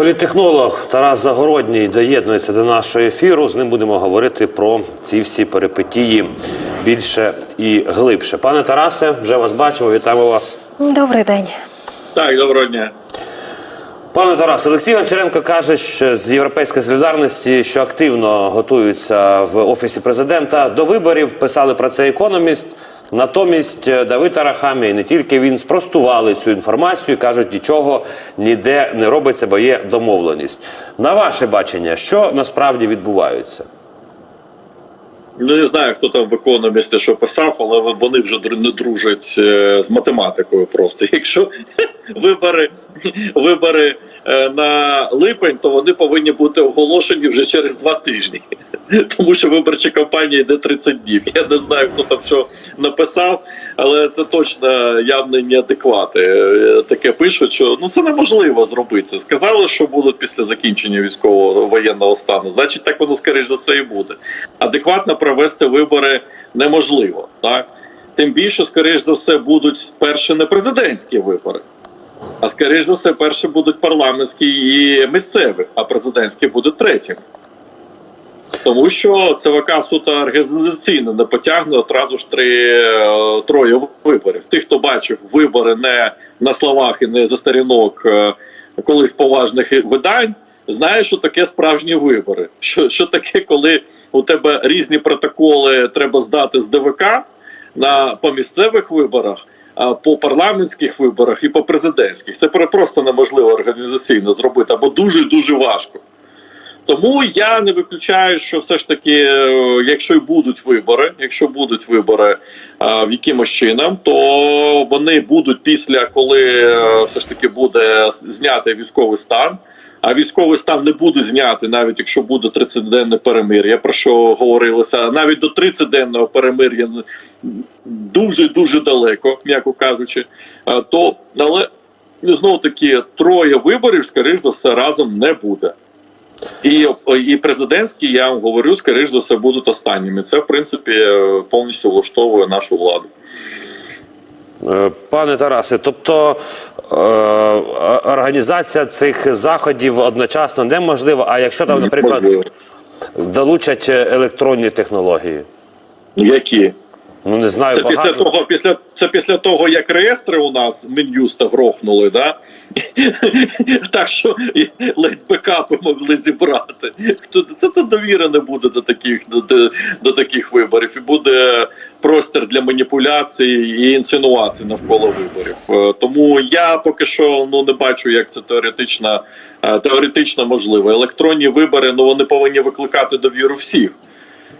Політтехнолог Тарас Загородній доєднується до нашого ефіру. З ним будемо говорити про ці всі перипетії більше і глибше. Пане Тарасе, вже вас бачимо. Вітаємо вас. Добрий день. Так, доброго дня. Пане Тарасе, Олексій Гончаренко каже, що з Європейської солідарності, що активно готуються в офісі президента до виборів. Писали про це економіст. Натомість е, Давид Арахамія і не тільки він спростували цю інформацію. кажуть, нічого ніде не робиться, бо є домовленість. На ваше бачення, що насправді відбувається? Ну не знаю, хто там в економісті що писав, але вони вже не дружать е, з математикою. Просто якщо вибори, вибори на липень, то вони повинні бути оголошені вже через два тижні. Тому що виборча кампанія йде 30 днів. Я не знаю, хто там що написав, але це точно явно неадеквати. Е, Таке пишуть, що ну це неможливо зробити. Сказали, що будуть після закінчення військового воєнного стану. Значить, так воно скоріш за все і буде. Адекватно провести вибори неможливо. Так тим більше, скоріш за все, будуть перші не президентські вибори. А скоріш за все, перші будуть парламентські і місцеві, а президентські будуть третім. Тому що ЦВК суто організаційно не потягне одразу ж три е, троє виборів. Тих, хто бачив вибори не на словах і не за сторінок е, колись поважних видань, знає, що таке справжні вибори. Що, що таке, коли у тебе різні протоколи треба здати з ДВК на по місцевих виборах. А По парламентських виборах і по президентських це просто неможливо організаційно зробити або дуже дуже важко. Тому я не виключаю, що все ж таки, е, якщо й будуть вибори, якщо будуть вибори е, в якимось чином, то вони будуть після, коли е, все ж таки буде знятий військовий стан. А військовий стан не буде знятий, навіть якщо буде 30-денне перемир'я, про що говорилося, навіть до 30-денного перемир'я дуже дуже далеко, м'яко кажучи. То але знову таки троє виборів, скоріш за все, разом не буде. І, і президентські, я вам говорю, скоріш за все, будуть останніми. Це, в принципі, е, повністю влаштовує нашу владу. Е, Пане Тарасе, тобто е, організація цих заходів одночасно неможлива. А якщо там, наприклад, долучать електронні технології? Які? Ну не знаю, Це після того, після це після того, як реєстри у нас Мін'юста грохнули, да? так що ледь бекапи могли зібрати. Хто це то довіра не буде до таких до, до, до таких виборів, і буде простір для маніпуляцій і інсинуацій навколо виборів. Е, Тому я поки що ну не бачу, як це теоретично, е, теоретично можливо. Електронні вибори ну вони повинні викликати довіру всіх.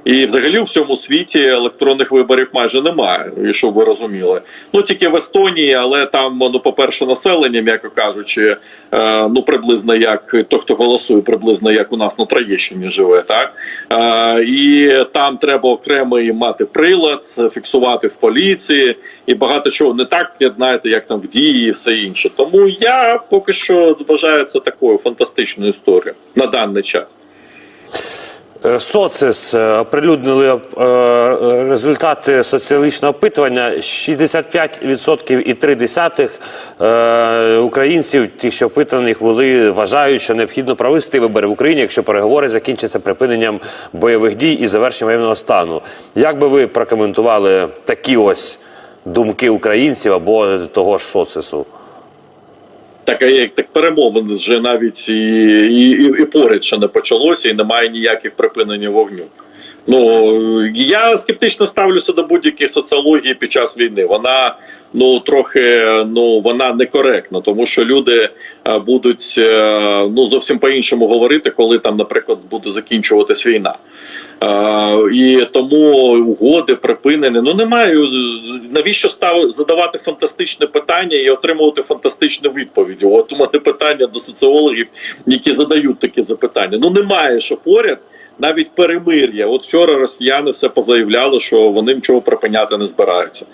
І взагалі у всьому світі електронних виборів майже немає, і щоб ви розуміли. Ну тільки в Естонії, але там, ну, по-перше, населення, м'яко кажучи, е, ну приблизно як то, хто голосує, приблизно як у нас на Троєщині живе, так е, і там треба окремий мати прилад, фіксувати в поліції і багато чого не так, знаєте, як там в дії і все інше. Тому я поки що вважаю це такою фантастичною історією на даний час. Е, Социс е, оприлюднили е, результати соціологічного опитування. 65,3 е, українців, ті, що опитаних були, вважають, що необхідно провести вибори в Україні, якщо переговори закінчаться припиненням бойових дій і завершенням воєнного стану. Як би ви прокоментували такі ось думки українців або того ж соцису? Так, як так перемовин вже навіть і, і, і, поряд ще не почалося, і немає ніяких припинення вогню. Ну я скептично ставлюся до будь-якої соціології під час війни. Вона ну трохи ну вона некоректна, тому що люди е, будуть е, ну зовсім по-іншому говорити, коли там, наприклад, буде закінчуватись війна. Е, і тому угоди припинені. Ну немає навіщо став задавати фантастичне питання і отримувати фантастичну відповідь. От у мене питання до соціологів, які задають такі запитання. Ну немає що поряд. Навіть перемир'я. От вчора росіяни все позаявляли, що вони нічого припиняти не збираються.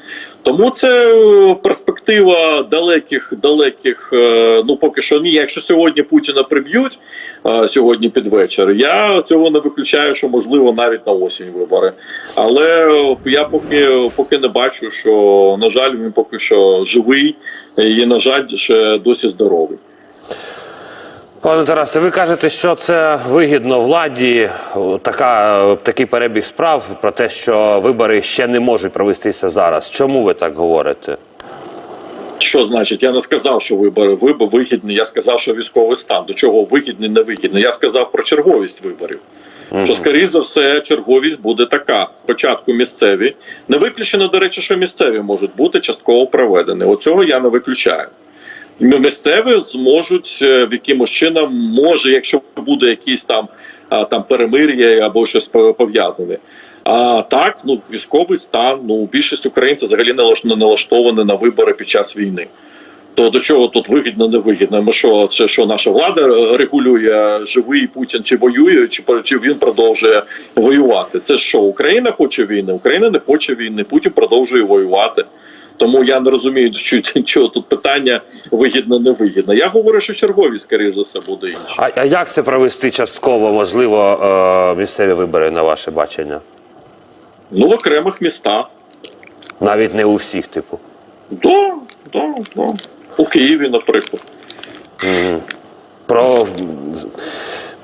Тому це е, перспектива далеких, далеких. е, Ну поки що ні. Якщо сьогодні Путіна приб'ють е, сьогодні під вечір, я цього не виключаю, що можливо навіть на осінь вибори. Але я поки поки не бачу, що на жаль, він поки що живий і на жаль, ще досі здоровий. Пане Тарасе, ви кажете, що це вигідно владі. Така, такий перебіг справ про те, що вибори ще не можуть провестися зараз. Чому ви так говорите? Що значить? Я не сказав, що вибори вибори вигідні. Я сказав, що військовий стан. До чого вигідний, невигідний. Я сказав про черговість виборів. Що, скоріше за все, черговість буде така: спочатку місцеві. Не виключено, до речі, що місцеві можуть бути частково проведені. Оцього я не виключаю. Місцеві зможуть е, в якимось чином, може, якщо буде якісь там, там перемир'я або щось пов'язане. А так, ну військовий стан, ну більшість українців взагалі не лаш- налаштовані на вибори під час війни. То до чого тут вигідно, не вигідно? Ми що, це що наша влада е, регулює живий Путін чи воює, чи, чи він продовжує воювати? Це що, Україна хоче війни? Україна не хоче війни. Путін продовжує воювати. Тому я не розумію, чого тут питання вигідно, не вигідно. Я говорю, що чергові, скоріше за все, буде інше. А, а як це провести частково, можливо, е, місцеві вибори на ваше бачення? Ну, в окремих містах. Навіть не у всіх, типу. Да, да, да. У Києві, наприклад. Про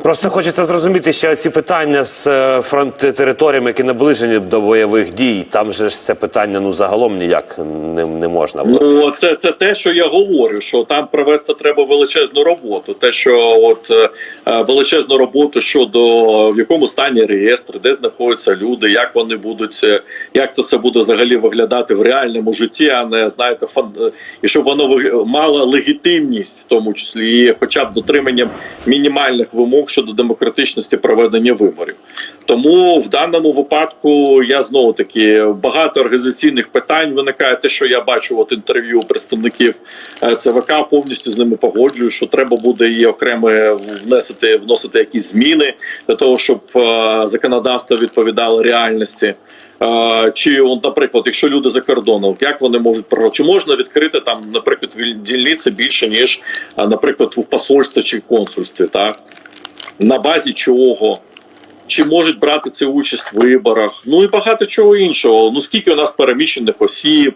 просто хочеться зрозуміти ще ці питання з е, фронт територіями, які наближені до бойових дій. Там же ж це питання ну загалом ніяк не, не можна. Ну це, це те, що я говорю, що там провести треба величезну роботу. Те, що от е, е, величезну роботу щодо в якому стані реєстр, де знаходяться люди, як вони будуть, як це все буде взагалі виглядати в реальному житті, а не знаєте, фан... і щоб воно мало легітимність, в тому числі, і хоча б дотриманням мінімальних вимог щодо демократичності проведення виборів. Тому в даному випадку я знову таки багато організаційних питань виникає. Те, що я бачу, от інтерв'ю представників е, ЦВК, повністю з ними погоджую, що треба буде і окремо вносити, вносити якісь зміни для того, щоб е, законодавство відповідало реальності. Е, Чи, наприклад, якщо люди за кордоном, як вони можуть про чи можна відкрити там, наприклад, дільниці більше ніж, наприклад, в посольстві чи консульстві, так на базі чого? Чи можуть брати це участь в виборах? Ну і багато чого іншого. Ну скільки у нас переміщених осіб?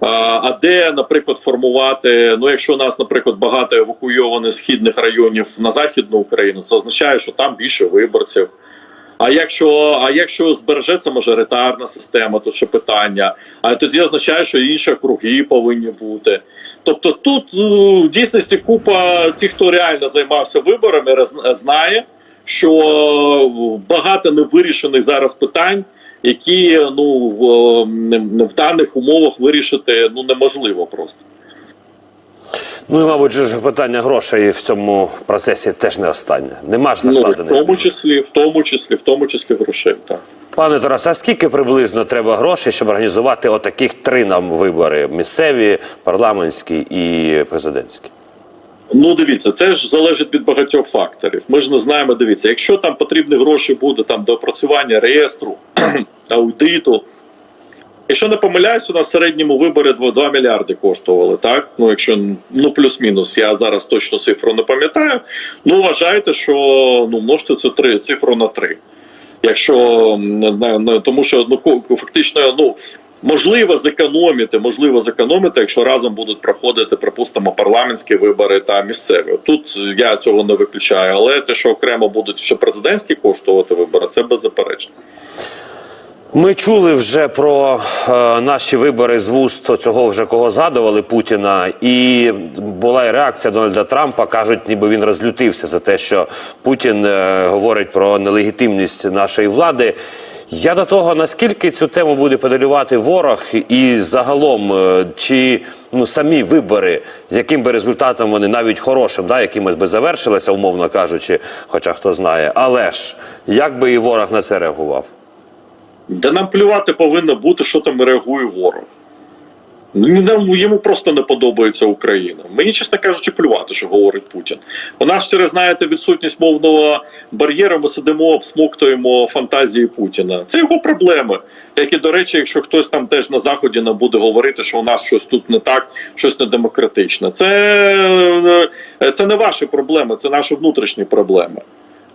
А, де, наприклад, формувати? Ну, якщо у нас, наприклад, багато евакуйованих східних районів на західну Україну, це означає, що там більше виборців. А якщо, а якщо збережеться мажоритарна система, то ще питання. А тоді означає, що інші округи повинні бути. Тобто тут е, в дійсності купа тих, хто реально займався виборами, роз- знає, що е, багато невирішених зараз питань, які ну в, в даних умовах вирішити ну неможливо просто. Ну і мабуть, ж питання грошей в цьому процесі теж не останнє. Нема ж Ну, в тому числі, в тому числі, в тому числі грошей. Так. Пане Тарасе, а скільки приблизно треба грошей, щоб організувати отаких три нам вибори: місцеві, парламентські і президентські? Ну, дивіться, це ж залежить від багатьох факторів. Ми ж не знаємо. Дивіться, якщо там потрібні гроші буде там до опрацювання реєстру, аудиту. Якщо не помиляюсь, у нас в середньому вибори 2, 2 мільярди коштували, так? Ну, якщо ну плюс-мінус, я зараз точно цифру не пам'ятаю. Ну, вважайте, що ну множте цю три цифру на 3. Якщо тому що ну фактично, ну можливо зекономити, можливо зекономити, якщо разом будуть проходити, припустимо, парламентські вибори та місцеві. Тут я цього не виключаю, але те, що окремо будуть ще президентські коштувати вибори, це беззаперечно. Ми чули вже про е, наші вибори з вуст цього вже кого згадували Путіна, і була і реакція Дональда Трампа. кажуть, ніби він розлютився за те, що Путін е, говорить про нелегітимність нашої влади. Я до того, наскільки цю тему буде педалювати ворог, і загалом, е, чи ну самі вибори, з яким би результатом вони навіть хорошим, да, якимось би завершилися, умовно кажучи, хоча хто знає, але ж як би і ворог на це реагував? Де нам плювати повинно бути, що там реагує ворог. Ну, нам- Йому просто не подобається Україна. Мені, чесно кажучи, плювати, що говорить Путін. У нас через знаєте відсутність мовного бар'єру. Ми сидимо, обсмоктуємо фантазії Путіна. Це його проблеми. Як і до речі, якщо хтось там теж на заході нам буде говорити, що у нас щось тут не так, щось не демократичне. Це, е, це не ваші проблеми, це наші внутрішні проблеми.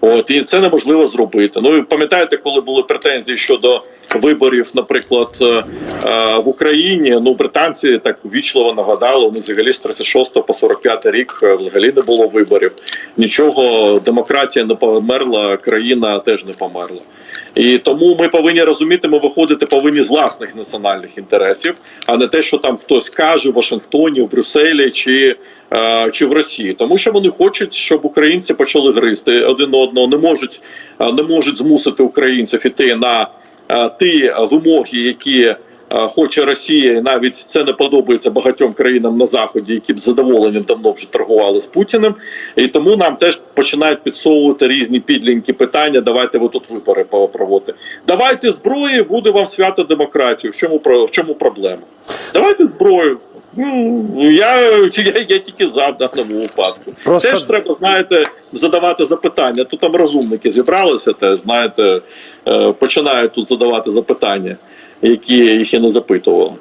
От і це неможливо зробити. Ну і пам'ятаєте, коли були претензії щодо виборів, наприклад, е, е, в Україні, ну британці так ввічливо нагадали, вони взагалі з 36 по 45 рік е, взагалі не було виборів. Нічого, демократія не померла, країна теж не померла. І тому ми повинні розуміти, ми виходити повинні з власних національних інтересів, а не те, що там хтось каже в Вашингтоні, в Брюсселі чи, чи в Росії, тому що вони хочуть, щоб українці почали гризти один одного, не можуть, е, не можуть змусити українців іти на е, ті вимоги, які е, хоче Росія, і навіть це не подобається багатьом країнам на заході, які б з задоволенням давно вже торгували з Путіним. І тому нам теж починають підсовувати різні підлінькі питання. Давайте ви тут вибори проводите. Давайте зброї, буде вам свято демократію. В чому в чому проблема? Давайте зброю. Ну, я, я, я тільки за в даному випадку. Просто- Теж треба, знаєте, задавати запитання. Тут там розумники зібралися, те, знаєте, е, починають тут задавати запитання, які їх і не запитували.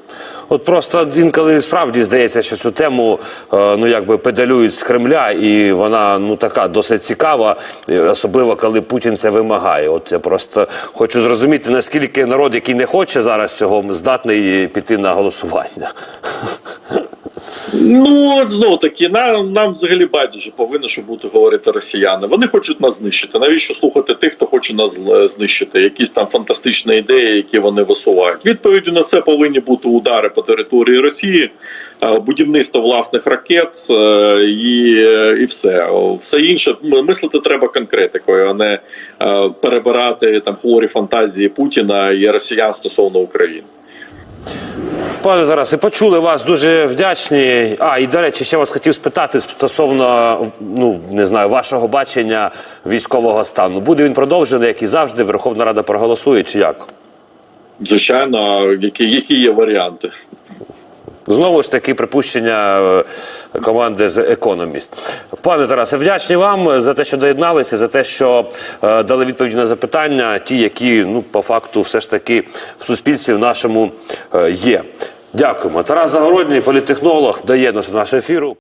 От просто інколи справді здається, що цю тему е, ну якби педалюють з Кремля, і вона ну така досить цікава, особливо коли Путін це вимагає. От я просто хочу зрозуміти, наскільки народ, який не хоче зараз цього, здатний піти на голосування. Ну, знов таки, нам, нам взагалі байдуже повинно, що бути говорити росіяни. Вони хочуть нас знищити. Навіщо слухати тих, хто хоче нас е, знищити? Якісь там фантастичні ідеї, які вони висувають. Відповіддю на це повинні бути удари по території Росії, е, будівництво власних ракет е, і, і все. Все інше мислити треба конкретикою, а не перебирати там хворі фантазії Путіна і росіян стосовно України. Пане Тарасе, почули вас дуже вдячні. А і до речі, ще вас хотів спитати стосовно ну не знаю вашого бачення військового стану. Буде він продовжений, як і завжди. Верховна Рада проголосує чи як? Звичайно, які, які є варіанти. Знову ж таки, припущення е, команди з Економіст. Пане Тарасе, вдячні вам за те, що доєдналися, за те, що е, дали відповіді на запитання, ті, які ну по факту все ж таки в суспільстві в нашому е, є. Дякуємо. Тарас Загородній, політехнолог, доєднався до нашого ефіру.